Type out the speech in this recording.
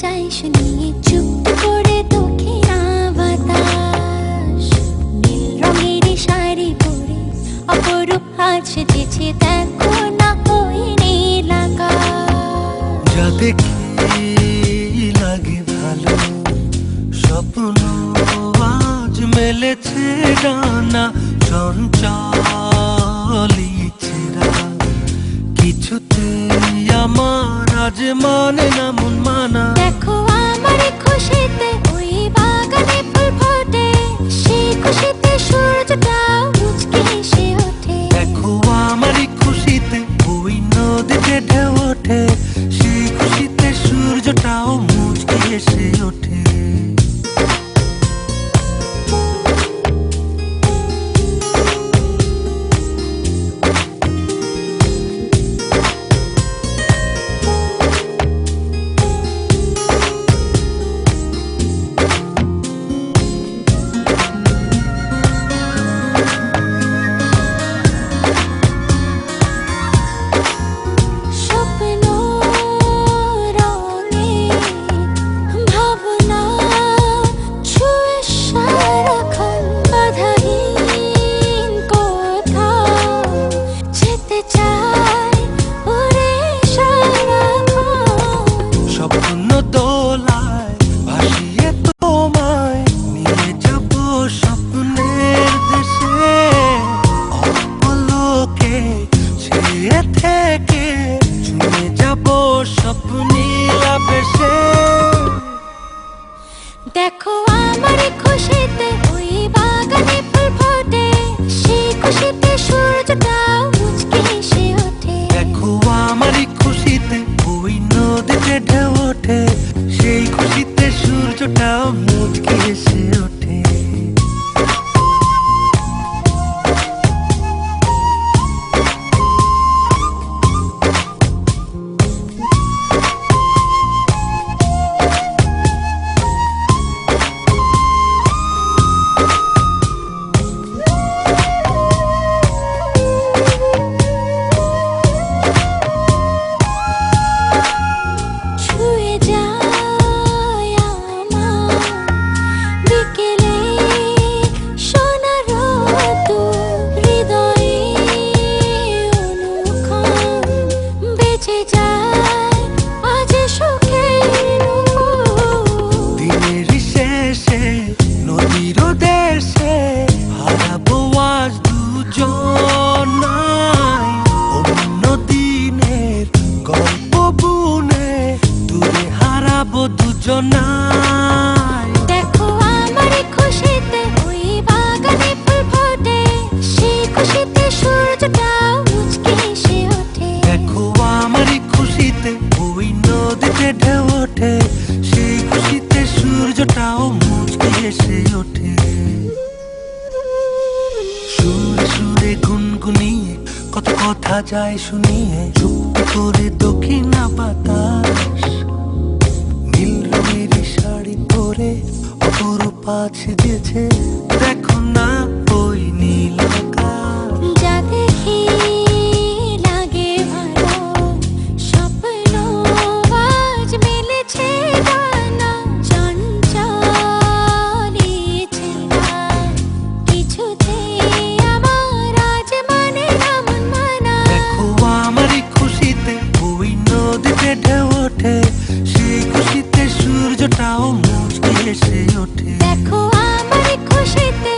চাইস নিয়ে চুপ করে দক্ষিণা বাতাস রঙের শাড়ি পরে অপরূপ আছে দেখো না কই নীল যা লাগে ভালো, স্বপ্ন আজ মেলেছে ডানা সঞ্চালিছে কিছুতে আমার আজ মানে না, মন মানা। মুচকি এসে ছুঁয়ে যাব স্বপ্নীল আবেশে দেখো আমার খুশিতে ওই বাগানে ফুল ফোটে সেই খুশিতে সূর্যটা মুচকে এসে ওঠে। দেখো আমারই খুশিতে ওই নদীতে ঢেউ ওঠে সেই খুশিতে সূর্যটাও গুনগুনিয়ে কত কথা যায় শুনিয়ে চুপ করে দক্ষিণা বাতাস। নীল রঙের শাড়ি পরে অপরূপ আছে যেছে দেখো না। নদীতে ঢেউ ওঠে সেই খুশিতে সূর্যটাও মুচকি হেসে ওঠে। দেখো আমার খুশিতে